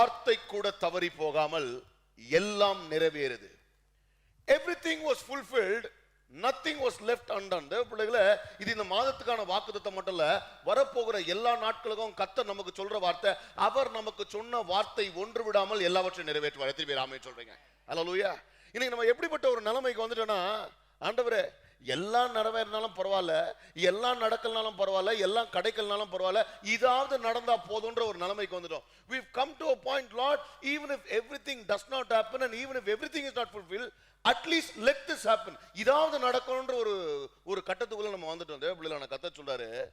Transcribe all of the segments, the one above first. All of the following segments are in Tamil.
வார்த்தை கூட தவறி போகாமல் எல்லாம் நிறைவேறுது. Everything was fulfilled nothing was left Anton பிள்ளைகளை இது இந்த மாதத்துக்கான வாக்குத்தத்தை மட்டும் இல்ல வரப்போகிற எல்லா நாட்களுக்கும் கத்த நமக்கு சொல்ற வார்த்தை அவர் நமக்கு சொன்ன வார்த்தை ஒன்று விடாமல் எல்லாவற்றையும் நிறைவேற்றுவார். எத்தனை பேர் ஆமே சொல்றீங்க? அல்லூயா இன்னைக்கு நம்ம எப்படிப்பட்ட ஒரு நிலைமைக்கு வந்துட்டோம்னா ஆண்டவரே எல்லாம் நிறைவேறினாலும் பரவாயில்ல எல்லாம் நடக்கலனாலும் பரவாயில்ல எல்லாம் கிடைக்கலனாலும் பரவாயில்ல இதாவது நடந்தா போதும்ன்ற ஒரு நிலைமைக்கு வந்துட்டோம். Come to a point lord even if everything does not happen and even if everything is not fulfil at least let this happen இதாவது நடக்கணும்ன்ற ஒரு ஒரு கட்டத்துக்குள்ள நம்ம வந்துட்டோம். தேவ நான் கத்த சொல்றாரு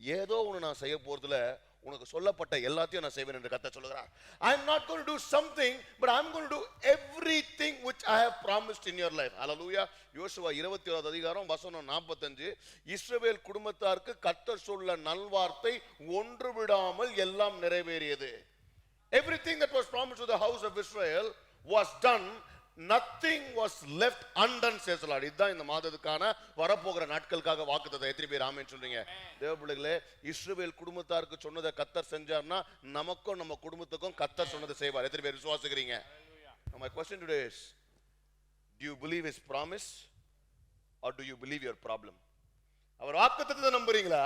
ஏதோ ஒன்று நான் செய்ய போறதுல உனக்கு சொல்லப்பட்ட எல்லாத்தையும் நான் செய்வேன் என்று கத்த சொல்லுகிறார். I am not gonna do something but I am gonna think everything which I have in in life life. ஹalleluya யோசுவா இருபத்தி ஓராவது அதிகாரம் வசனம் நாற்பத்தஞ்சு. இஸ்ரவேல் குடும்பத்தாருக்கு கத்த சொல்ல நல்வார்த்தை ஒன்று விடாமல் எல்லாம் நிறைவேறியது. Everything that was promise the house of Israel was done was left undone says the Lord. இதுதான் இந்த மாதத்துக்கான வரப்போகிற நாட்களுக்காக வாக்குத்தத்தை எத்தனை பேர் ஆமென் சொல்றீங்க? தேவ பிள்ளைகளே இஸ்ரவேல் குடும்பத்தாருக்கு சொன்னதை கத்தர் செஞ்சார்னா நமக்கும் நம்ம குடும்பத்துக்கும் கத்தர் சொன்னதை செய்வார். எத்தனை பேர் விசுவாசிக்கிறீங்க? My question today is do you believe his promise or do you believe your problem? அவர் வாக்குத்தத்தை நம்புறீங்களா?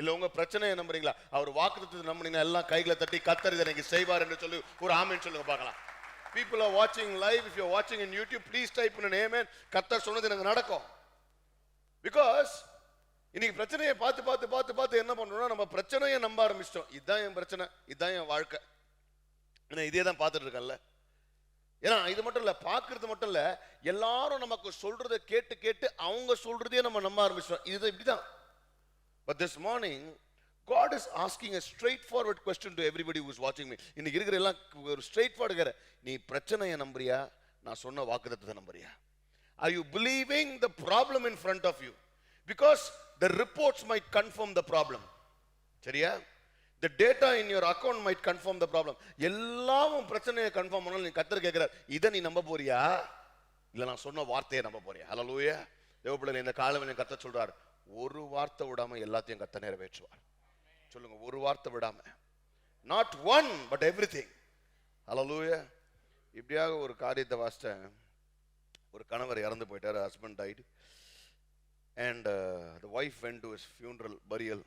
இல்ல உங்க பிரச்சனையை நம்புறீங்களா? அவர் வாக்குத்தத்தை நம்புறீங்களா எல்லாம் கைகளை தட்டி கத்தர் இதை செய்வார் என்று சொல்லி ஒரு ஆமென் சொல்லுங்க பார்க்கலாம். பீப்புள் ஆர் வாட்சிங் லைவ் இஃப் யூ வாட்சிங் in YouTube please type in an amen கத்தர் சொன்னது எனக்கு நடக்கும். பிகாஸ் இன்னைக்கு பிரச்சனையை பார்த்து பார்த்து பார்த்து பார்த்து என்ன பண்ணுறோம்னா நம்ம பிரச்சனையை நம்ப ஆரம்பிச்சிட்டோம். இதுதான் என் பிரச்சனை இதுதான் என் வாழ்க்கை. ஏன்னா இதே தான் பார்த்துட்டு இருக்கேன்ல. ஏன்னா இது மட்டும் இல்லை பார்க்கறது மட்டும் இல்லை எல்லாரும் நமக்கு சொல்றதை கேட்டு கேட்டு அவங்க சொல்றதே நம்ம நம்ப ஆரம்பிச்சிட்டோம். இதுதான் இப்படிதான். But this morning God is asking a straightforward question to everybody who's வாட்சிங் மீ இன்னைக்கு இருக்கிற எல்லாம் ஒரு ஸ்ட்ரெயிட் ஃபார்வர்டுகிற நீ பிரச்சனையை நம்புறியா நான் சொன்ன வாக்குதத்தை நம்புறியா I you believing the problem in front of you because the reports might confirm the problem சரியா the data in your account might confirm the problem எல்லாவும் பிரச்சனையை கன்ஃபார்ம் பண்ணாலும் நீ கத்தர் கேட்கிறார் இதை நீ நம்ப போறியா இல்லை நான் சொன்ன வார்த்தையை நம்ப போறியா ஹலோ லூயா தேவப்பிள்ளைகள் இந்த காலம் கத்த சொல்றாரு ஒரு வார்த்தை விடாம எல்லாத்தையும் கத்த நிறைவேற்றுவார் சொல்லுங்க ஒரு வார்த்தை விடாம. Not one but everything அலலூய இப்படியாக ஒரு காரியத்தை வாசித்தேன் ஒரு கணவர் இறந்து போயிட்டார் husband died and the wife went to his funeral burial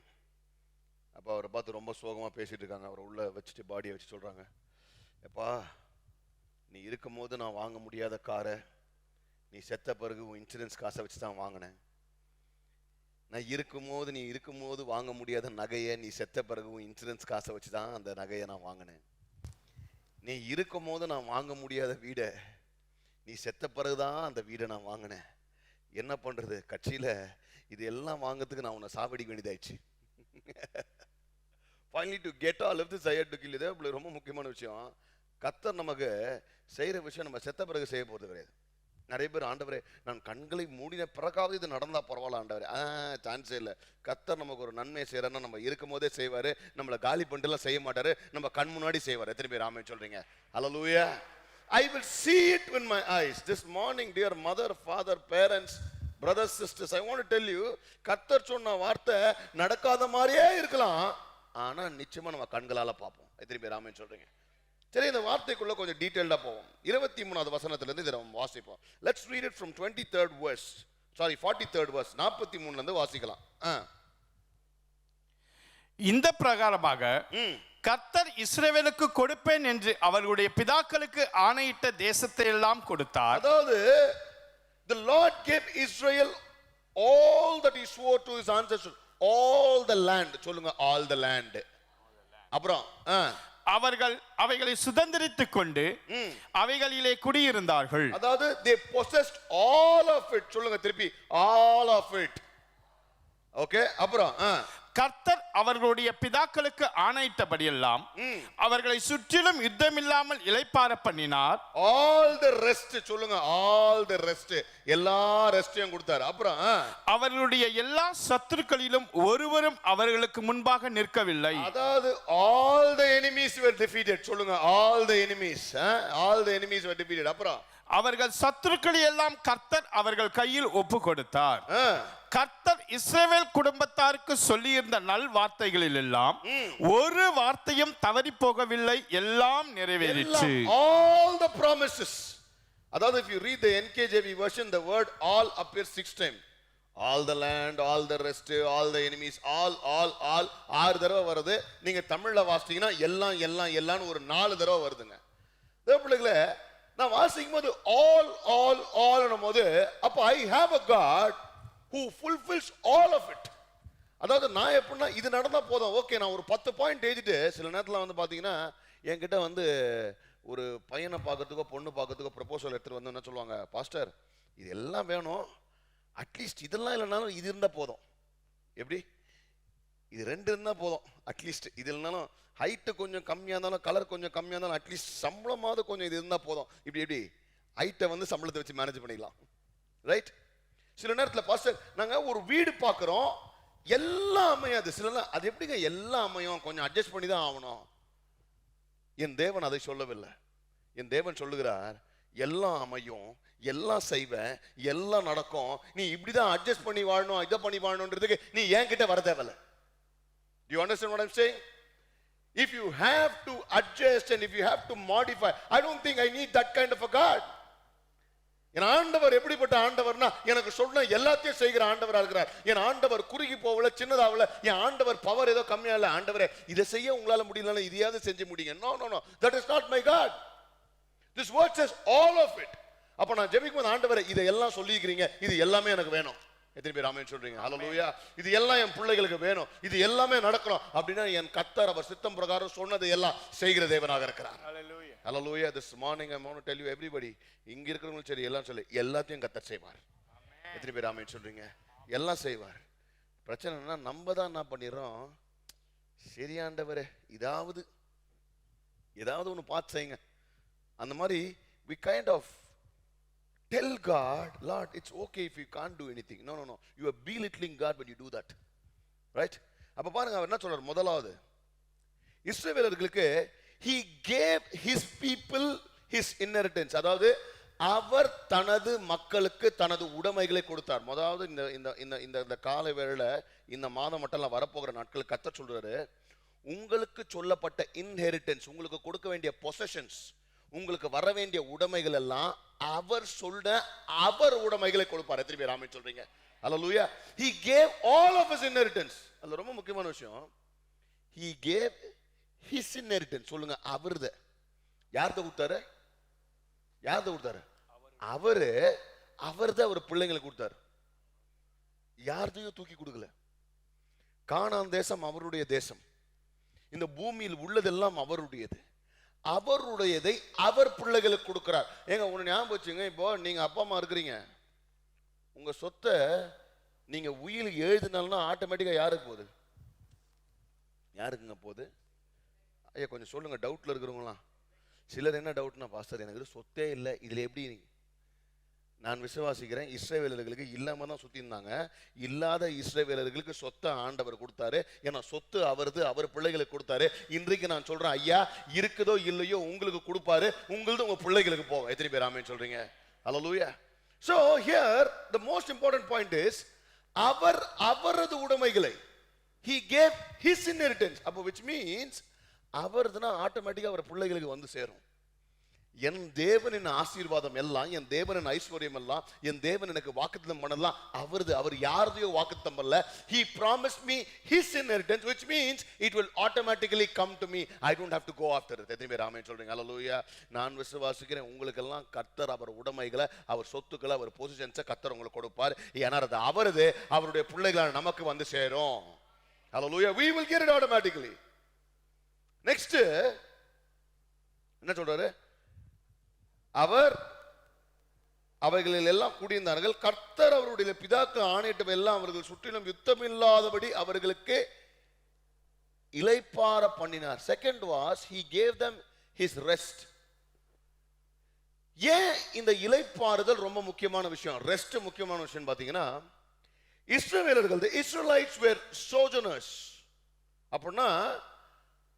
அப்போ அவரை பார்த்து ரொம்ப சோகமாக பேசிகிட்டு இருக்காங்க. அவரை உள்ளே வச்சுட்டு பாடியை வச்சு சொல்கிறாங்க எப்பா நீ இருக்கும்போது நான் வாங்க முடியாத காரை நீ செத்த பிறகு உன் இன்சூரன்ஸ் காசை வச்சு தான் வாங்கினேன். நான் இருக்கும்போது நீ இருக்கும்போது வாங்க முடியாத நகையை நீ செத்த பிறகு இன்சூரன்ஸ் காசை வச்சு தான் அந்த நகையை நான் வாங்கினேன். நீ இருக்கும்போது நான் வாங்க முடியாத வீடை நீ செத்த பிறகு தான் அந்த வீடை நான் வாங்கினேன். என்ன பண்ணுறது கட்சியில் இது எல்லாம் வாங்குறதுக்கு நான் உன்னை சாவடி வேண்டியதாயிடுச்சு. Finally to get all of this Iyer to kill இதே ரொம்ப முக்கியமான விஷயம். கத்தர் நமக்கு செய்கிற விஷயம் நம்ம செத்த பிறகு செய்ய போகிறது கிடையாது. நிறைய பேர் ஆண்டவரே நான் கண்களை மூடின பிறகாவது இது நடந்தா பரவாயில்ல ஆண்டவரே. ஆ சான்ஸே இல்லை. கத்தர் நமக்கு ஒரு நன்மை செய்யறன்னா நம்ம இருக்கும் போதே செய்வாரு. நம்மளை காலி பண்ணிட்டுலாம் செய்ய மாட்டாரு. நம்ம கண் முன்னாடி செய்வார். எத்தனை பேர் ஆமே சொல்றீங்க? ஹalleluya I will see it in my eyes this morning dear mother father parents brothers sisters I want tell you கத்தர் சொன்ன வார்த்தை நடக்காத மாதிரியே இருக்கலாம். ஆனா நிச்சயமா நம்ம கண்களால பார்ப்போம். எத்தனை பேர் ஆமே சொல்றீங்க? சரி இந்த வார்த்தைக்குள்ள கொஞ்சம் டீட்டெயில்டா போவோம். இருபத்தி மூணாவது வசனத்துல இருந்து இதை நம்ம வாசிப்போம். Let's read it from twenty third verse sorry forty third verse நாற்பத்தி மூணுல இருந்து வாசிக்கலாம். ஆ. இந்த பிரகாரமாக. கர்த்தர் இஸ்ரவேலுக்கு கொடுப்பேன் என்று அவர்களுடைய பிதாக்களுக்கு ஆணையிட்ட தேசத்தை எல்லாம் கொடுத்தார். அதாவது the lord gave israel all that he swore to his ancestors. All the land. சொல்லுங்க all the land. அப்புறம். அவர்கள் அவைகளை சுதந்திரித்துக் கொண்டு அவைகளிலே குடியிருந்தார்கள். அதாவது they possessed all of it. சொல்லுங்க திருப்பி all of it. ஓகே அப்புறம். கர்த்தர் அவர்களுடைய பிதாக்களுக்கு ஆணையிட்டபடியெல்லாம் அவர்களை சுற்றிலும் யுத்தமில்லாமல் இளைப்பார பண்ணினார். All the rest சொல்லுங்க all the rest எல்லா ரெஸ்டையும் கொடுத்தாரு. அப்புறம். அவர்களுடைய எல்லா சத்துருக்களிலும் ஒருவரும் அவர்களுக்கு முன்பாக நிற்கவில்லை. அதாவது all the enemies were defeated. சொல்லுங்க all the enemies ah? all the enemies were defeated. அப்புறம். அவர்கள் சத்துருக்களை எல்லாம் கர்த்தர் அவர்கள் கையில் ஒப்பு கொடுத்தார். கர்த்தர் இஸ்ரவேல் குடும்பத்தாருக்கு சொல்லியிருந்த நல் வார்த்தைகளில் எல்லாம் ஒரு வார்த்தையும் தவறி போகவில்லை எல்லாம் நிறைவேறிற்று. all the promises. அதாவது if you read the NKJV version the word all appears six time all the land all the rest all the enemies all all all ஆறு தடவை வருது. நீங்க தமிழ்ல வாசிச்சீங்கன்னா எல்லாம் எல்லாம் எல்லாம்னு ஒரு நாலு தடவை வருதுங்க. பிள்ளைகளே நான் வாசிக்கும் போது ஆல் ஆல் ஆல் போது அப்ப I have a God who fulfils all of it அதாவது நான் எப்படின்னா இது நடந்தால் போதும். ஓகே நான் ஒரு பத்து பாயிண்ட் எழுதிட்டு சில நேரத்தில் வந்து பார்த்தீங்கன்னா என்கிட்ட வந்து ஒரு பையனை பார்க்கறதுக்கோ பொண்ணு பார்க்கறதுக்கோ ப்ரப்போசல் எடுத்துகிட்டு வந்து என்ன சொல்லுவாங்க பாஸ்டர் இது எல்லாம் வேணும் அட்லீஸ்ட் இதெல்லாம் இல்லைனாலும் இது இருந்தால் போதும். எப்படி? இது ரெண்டு இருந்தால் போதும். அட்லீஸ்ட் இது இல்லைனாலும் ஹைட்டு கொஞ்சம் கம்மியாக இருந்தாலும் கலர் கொஞ்சம் கம்மியாக இருந்தாலும் அட்லீஸ்ட் சம்பளமாவது கொஞ்சம் இது இருந்தால் போதும். இப்படி எப்படி ஹைட்டை வந்து சம்பளத்தை வச்சு மேனேஜ் பண்ணிக்கலாம் ரைட் சில நேரத்தில் பாஸ்டர் நாங்கள் ஒரு வீடு பார்க்குறோம் எல்லா அமையும் அது. சில நேரம் அது எப்படிங்க எல்லா அமையும்? கொஞ்சம் அட்ஜஸ்ட் பண்ணி தான் ஆகணும். என் தேவன் அதை சொல்லவில்லை. என் தேவன் சொல்லுகிறார் எல்லாம் அமையும் எல்லாம் செய்வேன் எல்லாம் நடக்கும். நீ இப்படிதான் அட்ஜஸ்ட் பண்ணி வாழணும் இதை பண்ணி வாழணுன்றதுக்கு நீ ஏன் கிட்ட வர தேவையில்ல. You understand what I'm saying if you have to adjust and if you have to modify I don't think I need that kind of a God என் ஆண்டவர் எப்படிப்பட்ட ஆண்டவர்னா எனக்கு சொன்ன எல்லாத்தையும் செய்கிற ஆண்டவராக இருக்கிறார். என் ஆண்டவர் குறுகி போகல சின்னதாகல என் ஆண்டவர் பவர் ஏதோ கம்மியாக இல்லை. ஆண்டவரே இதை செய்ய உங்களால் முடியலன்னா இதையாவது செஞ்சு முடியுங்க. No no no that is not my God this words is all of it அப்போ நான் ஜெபிக்கும் ஆண்டவரை ஆண்டவரே இதை எல்லாம் சொல்லியிருக்கிறீங்க. இது எல்லாமே எனக்கு வேணும். எத்தனை பேர் ஆமென் சொல்றீங்க? ஹalleluya இது எல்லாம் என் பிள்ளைகளுக்கு வேணும். இது எல்லாமே நடக்கணும். அப்படின்னா என் கத்தர் அவர் சித்தம் பிரகாரம் சொன்னதை எல்லாம் செய்கிற தேவனாக இருக்கிறார். This morning i want to tell you everybody இங்க இருக்கிறவங்களும் சரி எல்லாம் சொல்லி எல்லாத்தையும் கத்தர் செய்வார். எத்தனை பேர் ஆமென் சொல்றீங்க? எல்லாம் செய்வார். பிரச்சனை என்ன நம்ம தான் என்ன பண்ணிடுறோம்? சரியாண்டவரே இதாவது ஏதாவது ஒன்று பார்த்து செய்யுங்க. அந்த மாதிரி we kind of tell God lord it's okay if you can do anything no no no you are belittling God but you do that right அப்போ பாருங்க அவர் என்ன சொல்றார்? முதலாவது இஸ்ரேவேலர்களுக்கு he gave his people his inheritance அதாவது அவர் தனது மக்களுக்கு தனது உடைமைகளை கொடுத்தார். முதலாவது இந்த இந்த இந்த இந்த இந்த கால வேளையில் இந்த மாதம் மட்டும் வரப்போகிற நாட்கள் கத்த சொல்றாரு உங்களுக்கு சொல்லப்பட்ட இன்ஹெரிட்டன்ஸ் உங்களுக்கு கொடுக்க வேண்டிய பொசஷன்ஸ் உங்களுக்கு வர வேண்டிய உடைமைகள் எல்லாம் அவர் சொல்ற அவர் உடைமைகளை கொடுப்பார். எத்தனை பேர் ஆமென் சொல்றீங்க? அல்லேலூயா he gave all of his inheritance அது ரொம்ப முக்கியமான விஷயம். ஹி கேவ் ஹிஸ் இன்ஹெரிட்டன்ஸ் சொல்லுங்க அவருது. யார்த கொடுத்தாரு? யார்த கொடுத்தாரு? அவரு. அவர்தான் அவர் பிள்ளைங்களுக்கு கொடுத்தாரு. யார்தையும் தூக்கி கொடுக்கல. காணான் தேசம் அவருடைய தேசம். இந்த பூமியில் உள்ளதெல்லாம் அவருடையது. அவருடையதை அவர் பிள்ளைகளுக்கு கொடுக்கிறார். ஏங்க ஒன்று ஞாபகம் வச்சுங்க இப்போ நீங்கள் அப்பா அம்மா இருக்கிறீங்க. உங்கள் சொத்தை நீங்கள் உயில் எழுதினாலும் ஆட்டோமேட்டிக்காக யாருக்கு போகுது? யாருக்குங்க போகுது? ஐயா கொஞ்சம் சொல்லுங்கள் டவுட்டில் இருக்கிறவங்களாம் சிலர் என்ன டவுட்னா பாஸ்டர் எனக்கு சொத்தே இல்லை. இதில் எப்படி நான் விசுவாசிக்கிறேன் இஸ்ரேவேலர்களுக்கு இல்லாம தான் சுத்தி இருந்தாங்க. இல்லாத இஸ்ரேவேலர்களுக்கு சொத்தை ஆண்டவர் கொடுத்தாரு. ஏன்னா சொத்து அவரது அவர் பிள்ளைகளுக்கு கொடுத்தாரு. இன்றைக்கு நான் சொல்றேன் ஐயா இருக்குதோ இல்லையோ உங்களுக்கு கொடுப்பாரு. உங்களது உங்க பிள்ளைகளுக்கு போவோம். எத்தனை பேர் ஆமேன்னு சொல்றீங்க? லூயா so here the most important point is அவர் அவரது உடைமைகளை ஹி கேவ் ஹிஸ் இன்ஹெரிட்டன்ஸ் அப்போ விச் மீன்ஸ் அவரதுனா ஆட்டோமேட்டிக்கா அவர் பிள்ளைகளுக்கு வந்து சேரும். என் தேவனின் ஆசீர்வாதம் எல்லாம் என் தேவனின் ஐஸ்வர்யம் எல்லாம் என் தேவன் எனக்கு வாக்குத்தம் பண்ணலாம். அவரது அவர் யாரதையோ வாக்குத்தம் பண்ணல he promise me his inheritance which means it will automatically come to me I don't have to go after it. எத்தனை பேர் ஆமென் சொல்றீங்க? ஹalleluya நான் விசுவாசிக்கிறேன். உங்களுக்கெல்லாம் கர்த்தர் அவர் உடைமைகளை அவர் சொத்துக்களை அவர் பொசிஷன்ஸை கத்தர் உங்களுக்கு கொடுப்பார். ஏன்னா அது அவரது அவருடைய பிள்ளைகளால் நமக்கு வந்து சேரும். ஹalleluya we will care it automatically next என்ன சொல்றாரு? அவர் அவைகளில் எல்லாம் கூடியிருந்தார்கள். கர்த்தர் அவருடைய பிதாக்கு ஆணையிட்டவை எல்லாம் அவர்கள் சுற்றிலும் யுத்தமில்லாதபடி அவர்களுக்கு இலைப்பார பண்ணினார். Second was he gave them his rest ஏன் இந்த இலைப்பாறுதல் ரொம்ப முக்கியமான விஷயம்? ரெஸ்ட் முக்கியமான விஷயம் பார்த்தீங்கன்னா இஸ்ரவேலர்கள் the வேர் சோஜனர்ஸ் அப்படின்னா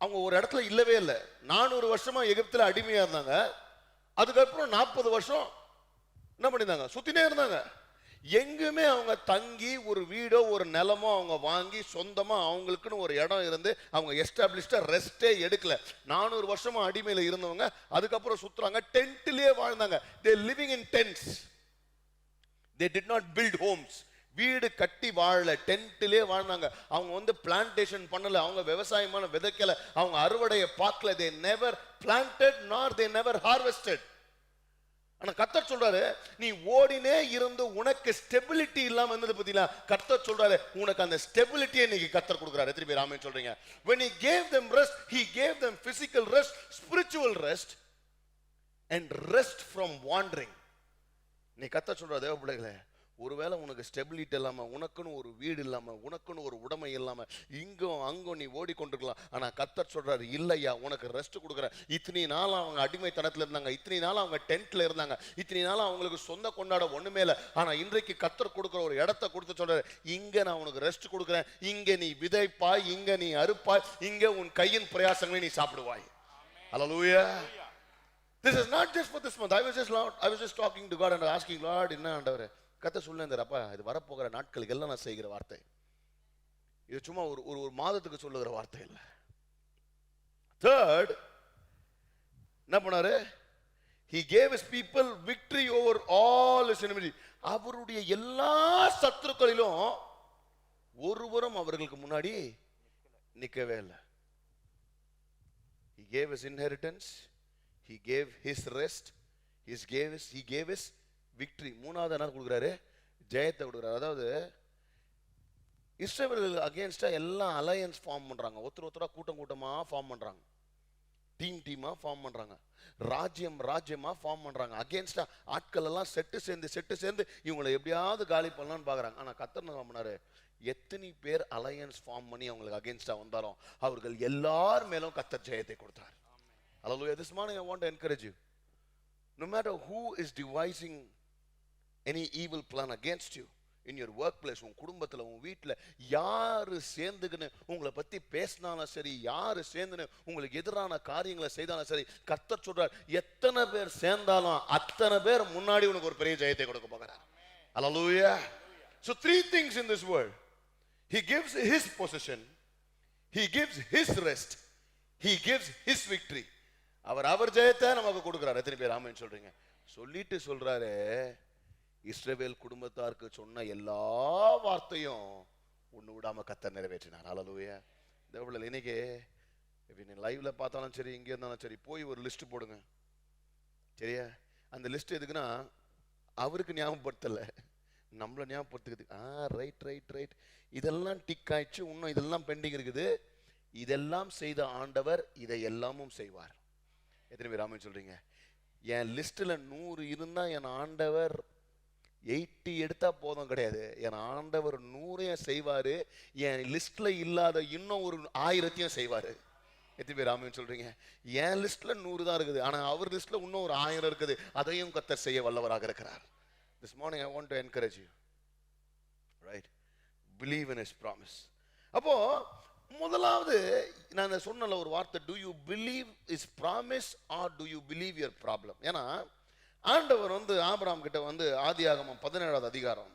அவங்க ஒரு இடத்துல இல்லவே இல்லை. நானூறு வருஷமா எகிப்தில் அடிமையாக இருந்தாங்க. அதுக்கப்புறம் நாற்பது வருஷம் என்ன பண்ணியிருந்தாங்க? சுற்றினே இருந்தாங்க. எங்குமே அவங்க தங்கி ஒரு வீடோ ஒரு நிலமோ அவங்க வாங்கி சொந்தமாக அவங்களுக்குன்னு ஒரு இடம் இருந்து அவங்க எஸ்டாப்ளிஷ்டாக ரெஸ்ட்டே எடுக்கல. நானூறு வருஷமா அடிமையில் இருந்தவங்க அதுக்கப்புறம் சுற்றுறாங்க டென்ட்லேயே வாழ்ந்தாங்க. They living in tents they did not build homes வீடு கட்டி வாழல டென்ட்லேயே வாழ்ந்தாங்க. அவங்க வந்து பிளான்டேஷன் பண்ணல அவங்க விவசாயமான விதைக்கல அவங்க அறுவடையை பார்க்கல. தே நெவர் பிளான்டட் நார் தே நெவர் ஹார்வெஸ்டட் ஆனால் கத்தர் சொல்றாரு நீ ஓடினே இருந்து உனக்கு ஸ்டெபிலிட்டி இல்லாமல் இருந்தது பார்த்தீங்களா கத்தர் சொல்றாரு உனக்கு அந்த ஸ்டெபிலிட்டியை இன்னைக்கு கத்தர் கொடுக்குறாரு. எத்தனை பேர் ஆமே சொல்றீங்க. When he gave them rest he gave them physical rest spiritual rest and rest from wandering. நீ கத்தர் சொல்றாரு தேவ பிள்ளைகளே ஒருவேளை உனக்கு ஸ்டெபிலிட்டி இல்லாம உனக்குன்னு ஒரு வீடு இல்லாம உனக்குன்னு ஒரு உடைமை இல்லாம இங்கும் அங்கும் நீ ஓடிக்கொண்டிருக்கலாம். ஆனா கத்தர் சொல்றாரு இல்லையா உனக்கு ரெஸ்ட் கொடுக்குறேன். இத்தனை நாள் அவங்க அடிமைத்தனத்தில் இருந்தாங்க. இத்தனை நாள் அவங்க டென்ட்ல இருந்தாங்க. இத்தனை நாள் அவங்களுக்கு சொந்த கொண்டாட ஒண்ணுமே இல்லை. ஆனா இன்றைக்கு கத்தர் கொடுக்குற ஒரு இடத்த கொடுத்து சொல்றாரு இங்க நான் உனக்கு ரெஸ்ட் கொடுக்குறேன். இங்க நீ விதைப்பாய். இங்க நீ அறுப்பாய். இங்க உன் கையின் பிரயாசங்களை நீ சாப்பிடுவாய். Hallelujah. This is not just for this month. I was just Lord, I was just talking to God and asking Lord, என்ன ஆண்டவரே? கத்த சொல்லுங்கிறப்பா இது வரப்போகிற நாட்களுக்கு எல்லாம் நான் செய்கிற வார்த்தை. இது சும்மா ஒரு ஒரு ஒரு மாதத்துக்கு சொல்லுகிற வார்த்தை இல்லை. தேர்ட் என்ன பண்ணாரு? He gave his people victory over all his அவருடைய எல்லா சத்துருக்களிலும் ஒருவரும் அவர்களுக்கு முன்னாடி நிக்கவே இல்லை. He gave his inheritance he gave his rest his gave his he gave his victory மூணாவது என்ன கொடுக்குறாரு? ஜெயத்தை கொடுக்குறாரு. அதாவது இஸ்ரேவர்கள் அகேன்ஸ்டாக எல்லாம் அலையன்ஸ் ஃபார்ம் பண்றாங்க. ஒருத்தர் ஒருத்தரா கூட்டம் கூட்டமா ஃபார்ம் பண்றாங்க. டீம் டீமா ஃபார்ம் பண்றாங்க. ராஜ்யம் ராஜ்யமாக ஃபார்ம் பண்றாங்க. அகேன்ஸ்டாக ஆட்கள் எல்லாம் செட்டு சேர்ந்து செட்டு சேர்ந்து இவங்களை எப்படியாவது காலி பண்ணலான்னு பாக்குறாங்க. ஆனா கத்தர் என்ன பண்ணாரு? எத்தனை பேர் அலையன்ஸ் ஃபார்ம் பண்ணி அவங்களுக்கு அகேன்ஸ்டாக வந்தாலும் அவர்கள் எல்லார் மேலும் கத்தர் ஜெயத்தை கொடுத்தார். Hallelujah. This morning I want to encourage you. No matter who is devising any evil plan against you in your work place உன் குடும்பத்துல உன் வீட்டில் யாரு சேர்ந்துக்கின்னு உங்களை பத்தி பேசினாலும் சரி யாரு சேர்ந்துன்னு உங்களுக்கு எதிரான காரியங்களை செய்தாலும் சரி கத்த சொல்கிறார் எத்தனை பேர் சேர்ந்தாலும் அத்தனை பேர் முன்னாடி உனக்கு ஒரு பெரிய ஜெயத்தை கொடுக்க போகிறார். அலலூயா so three things in this world he gives his position he gives his rest he gives his victory அவர் அவர் ஜெயத்தை நமக்கு கொடுக்குறாரு. எத்தனை பேர் ஆமென் சொல்றீங்க? சொல்லிட்டு சொல்கிறாரு இஸ்ரேவேல் குடும்பத்தாருக்கு சொன்ன எல்லா வார்த்தையும் ஒன்று விடாமல் கத்த நிறைவேற்றினார். அலலுவைய தேவபிள்ளை இன்னைக்கு இப்ப நீ லைவ்ல பார்த்தாலும் சரி இங்கே இருந்தாலும் சரி போய் ஒரு லிஸ்ட் போடுங்க. சரியா? அந்த லிஸ்ட் எதுக்குன்னா அவருக்கு ஞாபகப்படுத்தலை. நம்மள ஞாபகப்படுத்துக்குது. ஆ ரைட் ரைட் ரைட் இதெல்லாம் டிக் ஆயிடுச்சு இன்னும் இதெல்லாம் பெண்டிங் இருக்குது. இதெல்லாம் செய்த ஆண்டவர் இதை எல்லாமும் செய்வார். எத்தனை பேர் ராமன் சொல்றீங்க? என் லிஸ்ட்ல நூறு இருந்தால் என் ஆண்டவர் எயிட்டி எடுத்தால் போதும் கிடையாது. என் ஆண்டவர் நூறையும் செய்வார். என் லிஸ்ட்டில் இல்லாத இன்னும் ஒரு ஆயிரத்தையும் செய்வார். எத்தனை பேர் ஆமென் சொல்கிறீங்க என் லிஸ்ட்டில் நூறு தான் இருக்குது. ஆனால் அவர் லிஸ்ட்டில் இன்னும் ஒரு ஆயிரம் இருக்குது. அதையும் கத்தர் செய்ய வல்லவராக இருக்கிறார். This morning I want to encourage you right believe in his promise அப்போது முதலாவது நான் சொன்னல ஒரு வார்த்தை. Do you believe his promise or do you believe your problem ஏன்னா ஆண்டவர் வந்து ஆபராம் கிட்ட வந்து ஆதி ஆகமம் பதினேழாவது அதிகாரம்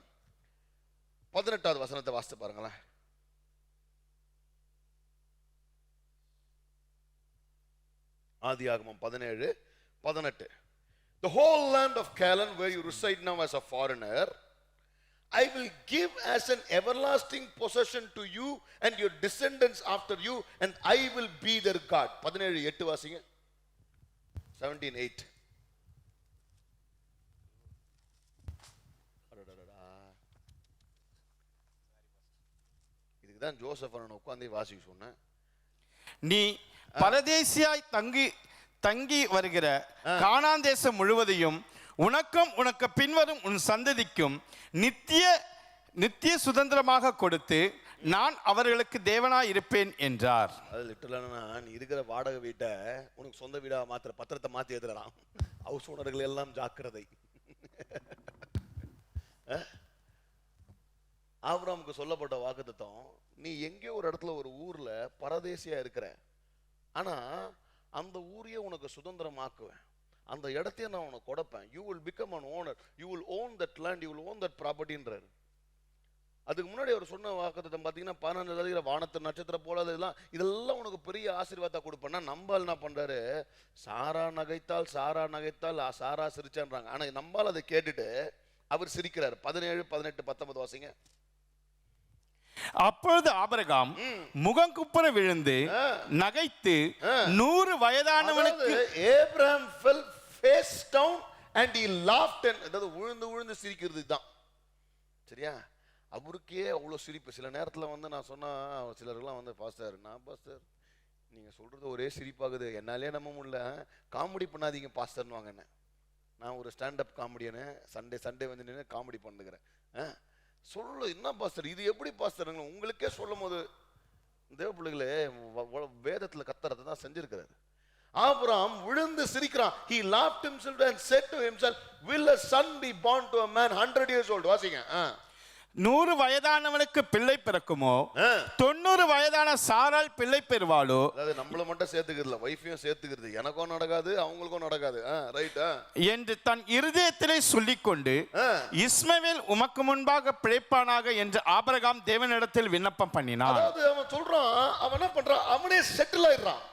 பதினெட்டாவது வசனத்தை வாசித்து பாருங்களேன் ஆதி ஆகமம் பதினேழு பதினெட்டு the whole land of Canaan where you reside now as a foreigner I will give as an everlasting possession to you and your descendants after you and I will be their God பதினேழு எட்டு வாசிங்க செவன்டீன் எயிட் தான் ஜோசப் நான் உட்காந்து வாசிக்க சொன்னேன். நீ பரதேசியாய் தங்கி தங்கி வருகிற கானான் தேசம் முழுவதையும் உனக்கும் உனக்கு பின்வரும் உன் சந்ததிக்கும் நித்திய நித்திய சுதந்திரமாக கொடுத்து நான் அவர்களுக்கு தேவனாய் இருப்பேன் என்றார். அது லிட்டரலானா நீ இருக்கிற வாடகை வீட்டை உனக்கு சொந்த வீடா மாத்திர பத்திரத்தை மாத்தி எழுதுறான் ஹவுஸ் ஓனர்கள் எல்லாம் ஜாக்கிரதை. ஆப்ராமுக்கு சொல்லப்பட்ட வாக்குத்தத்தம் நீ எங்கேயோ ஒரு இடத்துல ஒரு ஊர்ல பரதேசியா இருக்கிற. ஆனா அந்த ஊரையே உனக்கு சுதந்திரமாக்குவேன். அந்த இடத்தையே நான் உனக்கு கொடுப்பேன். You will become an owner you will own that land you will own that ப்ராப்பர்ட்டின்றாரு அதுக்கு முன்னாடி அவர் சொன்ன வாக்குத்தம் பார்த்தீங்கன்னா பன்னெண்டு அதிகிற வானத்து நட்சத்திரம் போல இதெல்லாம் இதெல்லாம் உனக்கு பெரிய ஆசீர்வாதத்தை கொடுப்பேன்னா நம்பால் என்ன பண்றாரு? சாரா நகைத்தால் சாரா நகைத்தால் சாரா சிரிச்சான்றாங்க. ஆனா நம்பால் அதை கேட்டுட்டு அவர் சிரிக்கிறார். பதினேழு பதினெட்டு பத்தொன்பது வாசிங்க. அப்பொழுது ஆபிரகாம் முகங்குப்புற விழுந்து நகைத்து நூறு வயதானவனுக்கு Abraham face down and he laughed and அதாவது விழுந்து விழுந்து சிரிக்கிறது தான். சரியா? அவருக்கே அவ்வளோ சிரிப்பு. சில நேரத்தில் வந்து நான் சொன்னா சிலருக்குலாம் வந்து பாஸ்டர் நான் பாஸ்டர் நீங்க சொல்றது ஒரே சிரிப்பாகுது. என்னாலே நம்ப முடியல. காமெடி பண்ணாதீங்க பாஸ்டர்னு வாங்க நான் ஒரு ஸ்டாண்டப் காமெடியனு சண்டே சண்டே வந்து நின்று காமெடி பண்ணுகிறேன். ஆ? சொல்லு என்ன பாஸ்டர்? இது எப்படி பாஸ்டர்? உங்களுக்கே சொல்லும் போது தேவ பிள்ளைகளே வேதத்தில் கத்துறதை வேதத்துல தான் செஞ்சிருக்கிறாரு. ஆபிரகாம் விழுந்து சிரிக்கிறான். He laughed himself and said to himself will a son be born to a man 100 years old? வாசிங்க. நூறு வயதானவனுக்கு பிள்ளை பிறக்குமோ. தொண்ணூறு வயதான சாரால் பிள்ளை பெறுவாளோ? அதாவது நம்மள மட்டும் சேர்த்துக்கிறதுல வைஃபையும் சேர்த்துக்கிறது. எனக்கும் நடக்காது அவங்களுக்கும் நடக்காது. ரைட்டா என்று தன் இருதயத்திலே சொல்லிக்கொண்டு இஸ்மவேல் உமக்கு முன்பாக பிழைப்பானாக என்று ஆபிரகாம் தேவனிடத்தில் விண்ணப்பம் பண்ணினான். அதாவது அவன் சொல்றான் அவன் என்ன பண்றான்? அவனே செட்டில் ஆயிடுறான்.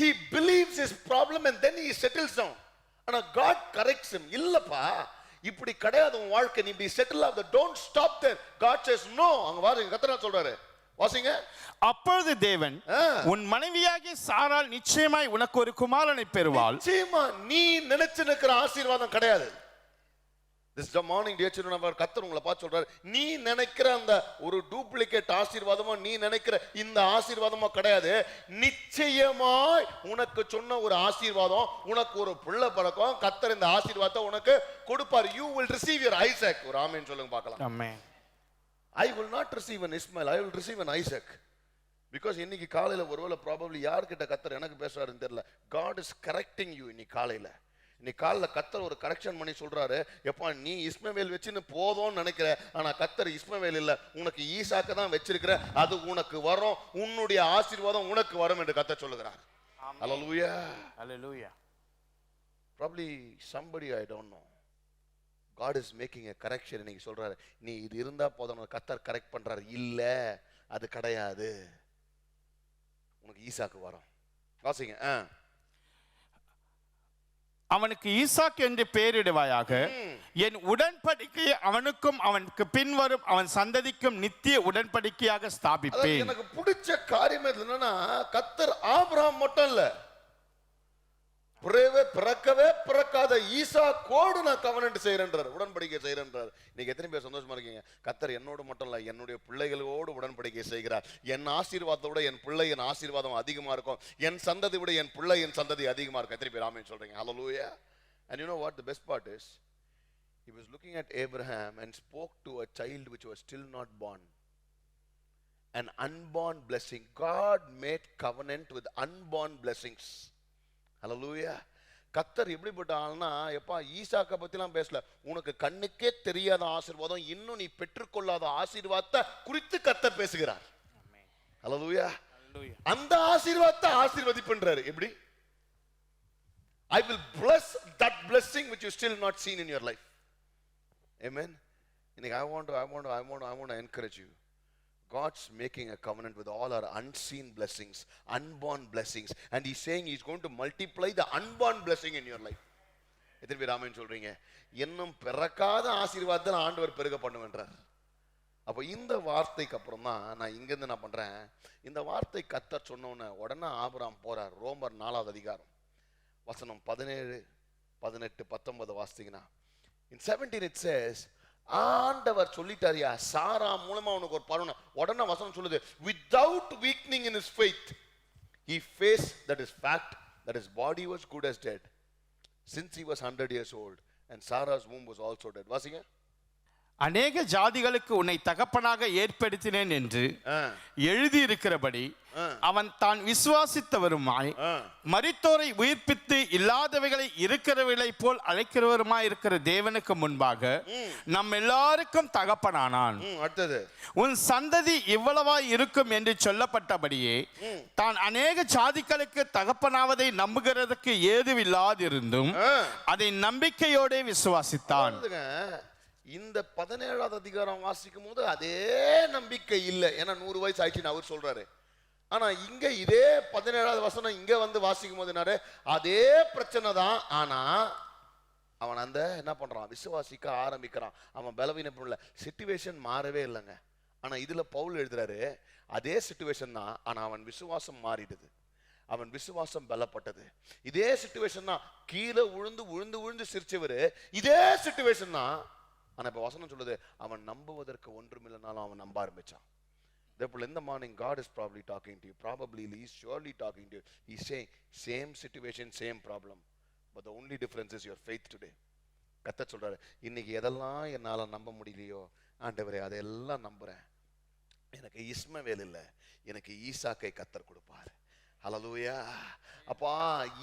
He believes his problem and then he settles down. ஆனா God corrects him. இல்லப்பா இப்படி கிடையாது உன் வாழ்க்கை நீ இப்படி செட்டில் ஆகுது. Don't stop there God says no. அங்க வாருங்க கத்தனா சொல்றாரு? வாசிங்க. அப்பொழுது தேவன். உன் மனைவியாகிய சாரால் நிச்சயமாய் உனக்கு ஒரு குமாரனை பெறுவாள். நிச்சயமா நீ நினைச்சு நிக்கிற ஆசீர்வாதம் கிடையாது. திஸ் மார்னிங் டியர் சில்ட்ரன் அவர் கத்தர் உங்களை பார்த்து சொல்றாரு. நீ நினைக்கிற அந்த ஒரு டூப்ளிகேட் ஆசீர்வாதமோ நீ நினைக்கிற இந்த ஆசீர்வாதமோ கிடையாது. நிச்சயமாய் உனக்கு சொன்ன ஒரு ஆசீர்வாதம் உனக்கு ஒரு புள்ள பழக்கம் கத்தர் இந்த ஆசீர்வாதத்தை உனக்கு கொடுப்பார். You will receive your Isaac ஒரு ஆமேன்னு சொல்லுங்க பார்க்கலாம். ஆமென் I will not receive an Ishmael I will receive an Isaac because இன்னைக்கு காலையில ஒருவேளை ப்ராபப்ளி யார்கிட்ட கத்தர் எனக்கு பேசுறாருன்னு தெரியல. காட் இஸ் கரெக்டிங் யூ இன்னைக்கு காலையில. இன்னைக்கு காலைல கத்தர் ஒரு கரெக்ஷன் பண்ணி சொல்றாரு எப்பா நீ இஸ்மவேல் வச்சுன்னு போதும்னு நினைக்கிற ஆனா கத்தர் இஸ்மவேல் இல்ல உனக்கு ஈசாக்க தான் வச்சிருக்கிற அது உனக்கு வரும் உன்னுடைய ஆசீர்வாதம் உனக்கு வரும் என்று கத்தர் சொல்லுகிறார் Hallelujah. Hallelujah. Probably somebody I don't know. God is making a correction இன்னைக்கு சொல்றாரு நீ இது இருந்தா போதும் கத்தர் கரெக்ட் பண்றாரு இல்ல அது கிடையாது உனக்கு ஈசாக்கு வரும் வாசிங்க ஆ. அவனுக்கு ஈசாக் என்று பெயரிடுவாயாக. என் உடன்படிக்கையை அவனுக்கும் அவனுக்கு பின்வரும் அவன் சந்ததிக்கும் நித்திய உடன்படிக்கையாக ஸ்தாபிப்பேன். எனக்கு பிடிச்ச காரியம் என்னன்னா கத்தர் ஆபிரகாம் மட்டும் இல்ல பிறவே பிறக்கவே பிறக்காத ஈசா கோடு நான் கவனன்ட் செய்யறேன்றார் உடன்படிக்கை செய்யறேன்றார் இன்னைக்கு எத்தனை பேர் சந்தோஷமா இருக்கீங்க? கத்தர் என்னோடு மட்டும் இல்லை என்னுடைய பிள்ளைகளோடு உடன்படிக்கை செய்கிறார். என் ஆசீர்வாதத்தோட என் பிள்ளை என் ஆசீர்வாதம் அதிகமாக இருக்கும். என் சந்ததி விட என் பிள்ளை என் சந்ததி அதிகமாக இருக்கும். எத்தனை பேர் ஆமென் சொல்கிறீங்க ஹalleluya and you know what the best part is he was looking at abraham and spoke to a child which was still not born. An unborn blessing. God made covenant with unborn blessings. Hallelujah. கத்தர் எப்படிப்பட்ட ஆள்னா எப்பா ஈசாக்க பத்திலாம் பேசல. உனக்கு கண்ணுக்கே தெரியாத ஆசீர்வாதம் இன்னும் நீ பெற்றுக்கொள்ளாத ஆசீர்வாதத்தை குறித்து கத்தர் பேசுகிறார். ஹalleluya. அந்த ஆசீர்வாதத்தை ஆசீர்வதிப்பன்றாரு. எப்படி? I will bless that blessing which you still not seen in your life. Amen. இன்னைக்கு I want to I want to I want to I want to encourage you God's making a covenant with all our unseen blessings, unborn blessings, and He's saying He's going to multiply the unborn blessing in your life. எத்தனை பேர் ராமன் சொல்றீங்க இன்னும் பிறக்காத ஆசீர்வாதத்தை ஆண்டவர் பெருக பண்ணுவேன்றார். அப்போ இந்த வார்த்தைக்கு அப்புறம் தான் நான் இங்கேருந்து நான் பண்றேன் இந்த வார்த்தை கத்த சொன்னோன்னே உடனே ஆபராம் போறார் ரோமர் நாலாவது அதிகாரம். வசனம் பதினேழு பதினெட்டு பத்தொன்பது வாசித்தீங்கன்னா இன் செவன்டீன் இட் சேஸ் ஆண்டவர் சொல்லிட்டாரியா சாரா மூலமா உனக்கு ஒரு பருவம் உடனே வசனம் சொல்லுது without weakening in his faith he faced that is fact that his body was good as dead since he was 100 years old and sarah's womb was also dead வாசிங்க அநேக ஜாதிகளுக்கு உன்னை தகப்பனாக ஏற்படுத்தினேன் என்று எழுதியிருக்கிறபடி. அவன் தான் விசுவாசித்தவருமாய். மரித்தோரை உயிர்ப்பித்து இல்லாதவைகளை இருக்கிறவைகளைப் போல் அழைக்கிறவருமாய் இருக்கிற தேவனுக்கு முன்பாக நம் எல்லாருக்கும் தகப்பனானான். அடுத்தது. உன் சந்ததி இவ்வளவாய் இருக்கும் என்று சொல்லப்பட்டபடியே தான் அநேக சாதிகளுக்கு தகப்பனாவதை நம்புகிறதுக்கு ஏதுவில்லாதிருந்தும். அதை நம்பிக்கையோடே விசுவாசித்தான். இந்த பதினேழாவது அதிகாரம் வாசிக்கும் போது அதே நம்பிக்கை இல்லை. ஏன்னா நூறு வயசு ஆயிடுச்சுன்னு அவர் சொல்றாரு. ஆனா இங்க இதே பதினேழாவது வசனம் இங்க வந்து வாசிக்கும் போது அதே பிரச்சனை தான். ஆனா அவன் அந்த என்ன பண்றான்? விசுவாசிக்க ஆரம்பிக்கிறான். அவன் பலவீனம் இல்லை? சுச்சுவேஷன் மாறவே இல்லைங்க. ஆனா இதுல பவுல் எழுதுறாரு அதே சுச்சுவேஷன் தான் ஆனா அவன் விசுவாசம் மாறிடுது. அவன் விசுவாசம் பலப்பட்டது. இதே சுச்சுவேஷன் தான் கீழே விழுந்து உழுந்து உழுந்து சிரிச்சவர் இதே சுச்சுவேஷன் தான் ஆனா இப்ப வசனம் சொல்லுது அவன் நம்புவதற்கு ஒன்றுமில்லைனாலும் அவன் நம்ப ஆரம்பிச்சான் Therefore, in the morning, God is probably talking to you. Probably, He is surely talking to you. He's saying, same situation, same problem. But the only difference is your faith today. கத்த சொல்றாரு இன்னைக்கு எதெல்லாம் என்னால நம்ப முடியலையோ ஆண்டவரே அதெல்லாம் நம்புறேன் எனக்கு இஸ்மவேல் இல்லை எனக்கு ஈசாக்கை கத்தர் கொடுப்பார் ஹalleluya அப்பா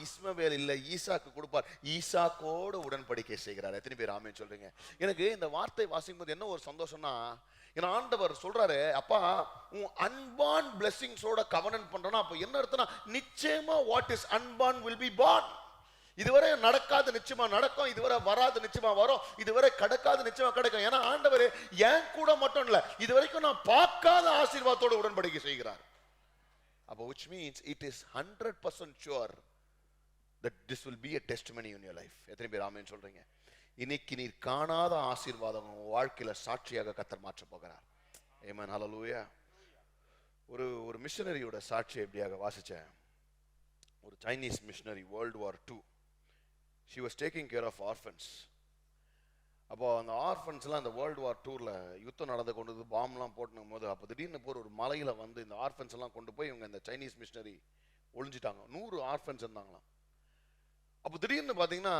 இஸ்மவேல் இல்லை ஈசாக்கு கொடுப்பார். ஈசாக்கோடு உடன்படிக்கை செய்கிறார். எத்தனை பேர் ஆமே சொல்றீங்க? எனக்கு இந்த வார்த்தை வாசிக்கும் போது என்ன ஒரு சந்தோஷம்னா என் ஆண்டவர் சொல்றாரு அப்பா உன் அன்பான் பிளெஸிங்ஸோட கவனன் பண்றனா அப்போ என்ன அர்த்தம்னா நிச்சயமா what is unborn will be born இதுவரை நடக்காது நிச்சயமா நடக்கும் இதுவரை வராது நிச்சயமா வரும் இதுவரை கடக்காது நிச்சயமா கிடைக்கும். ஏன்னா ஆண்டவர் என் கூட மட்டும் இல்லை இது வரைக்கும் நான் பார்க்காத ஆசீர்வாதத்தோட உடன்படிக்கை செய்கிறார். அப்போ which means it is 100% sure this this be be testimony in your life எத்தனை பேர் ஆமேன்னு சொல்றீங்க? இன்னைக்கு நீர் காணாத ஆசீர்வாதம் வாழ்க்கையில் வாழ்க்கையில சாட்சியாக கத்தர் மாற்ற போகிறார். ஏமன் ஹலலூயா ஒரு ஒரு மிஷனரியோட சாட்சி எப்படியாக வாசிச்சேன்? ஒரு Chinese missionary world war two she was taking care of orphans அப்போ அந்த ஆர்ஃபன்ஸ்லாம் அந்த வேர்ல்டு வார் டூரில் யுத்தம் நடந்து கொண்டு வந்து பாம்லாம் போட்டுனும் போது அப்போ திடீர்னு போகிற ஒரு மலையில் வந்து இந்த ஆர்ஃபன்ஸ் எல்லாம் கொண்டு போய் இவங்க இந்த சைனீஸ் மிஷினரி ஒழிஞ்சிட்டாங்க. நூறு ஆர்ஃபன்ஸ் இருந்தாங்களாம். அப்போ திடீர்னு பார்த்தீங்கன்னா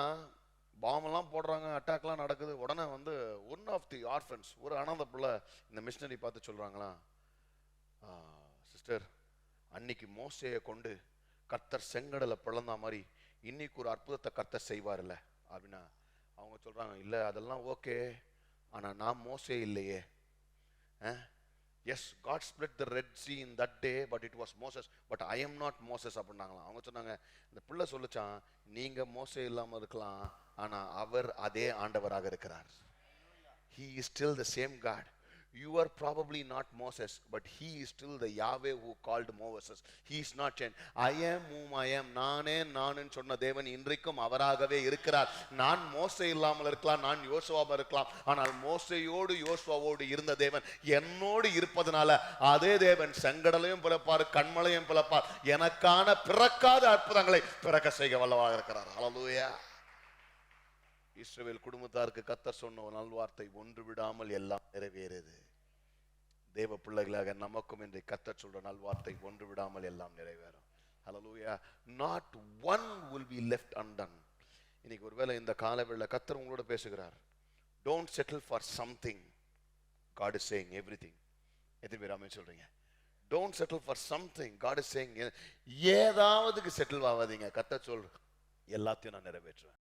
பாம்பெல்லாம் போடுறாங்க அட்டாக்லாம் நடக்குது. உடனே வந்து ஒன் ஆஃப் தி ஆர்ஃபன்ஸ் ஒரு அனந்த பிள்ளை இந்த மிஷினரி பார்த்து சொல்கிறாங்களா சிஸ்டர் அன்னைக்கு மோசையை கொண்டு கர்த்தர் செங்கடலை பிளந்தா மாதிரி இன்னைக்கு ஒரு அற்புதத்தை கர்த்தர் செய்வார்ல அப்படின்னா அவங்க சொல்கிறாங்க இல்லை அதெல்லாம் ஓகே ஆனால் நான் மோசே இல்லையே. Yes God split the red sea in that day but it was Moses but I am not Moses அப்படின்னாங்களாம். அவங்க சொன்னாங்க இந்த பிள்ளை சொல்லிச்சான் நீங்கள் மோசே இல்லாமல் இருக்கலாம் ஆனால் அவர் அதே ஆண்டவராக இருக்கிறார். He is still the same God You are probably not Moses, but he is still the Yahweh who called Moses. He is not changed. I am whom I am. நானே நானுன்னு சொன்ன தேவன் இன்றைக்கும் அவராகவே இருக்கிறார் நான் மோசை இல்லாமல் இருக்கலாம் நான் யோசுவாம இருக்கலாம் ஆனால் மோசையோடு யோசுவாவோடு இருந்த தேவன் என்னோடு இருப்பதனால அதே தேவன் செங்கடலையும் பிறப்பார் கண்மலையும் பிறப்பார் எனக்கான பிறக்காத அற்புதங்களை பிறக்க செய்ய வல்லவாக இருக்கிறார் ஹalleluya இஸ்ரவேல் குடும்பத்தாருக்கு கத்த சொன்ன ஒரு நல்வார்த்தை ஒன்று விடாமல் எல்லாம் நிறைவேறுது தேவ பிள்ளைகளாக நமக்கும் இன்றை கத்தர் சொல்ற நல்வார்த்தை ஒன்று விடாமல் எல்லாம் நிறைவேறும். Hallelujah not one will be left undone இன்னைக்கு ஒருவேளை இந்த காலவெளியில் கத்தர் உங்களோட பேசுகிறார். Don't settle for something God is saying everything. எத்தனை பேர் ஆமென் சொல்றீங்க? Don't settle for something God is saying ஏதாவதுக்கு settle ஆகாதீங்க. கத்த சொல் எல்லாத்தையும் நான் நிறைவேற்றுவேன்.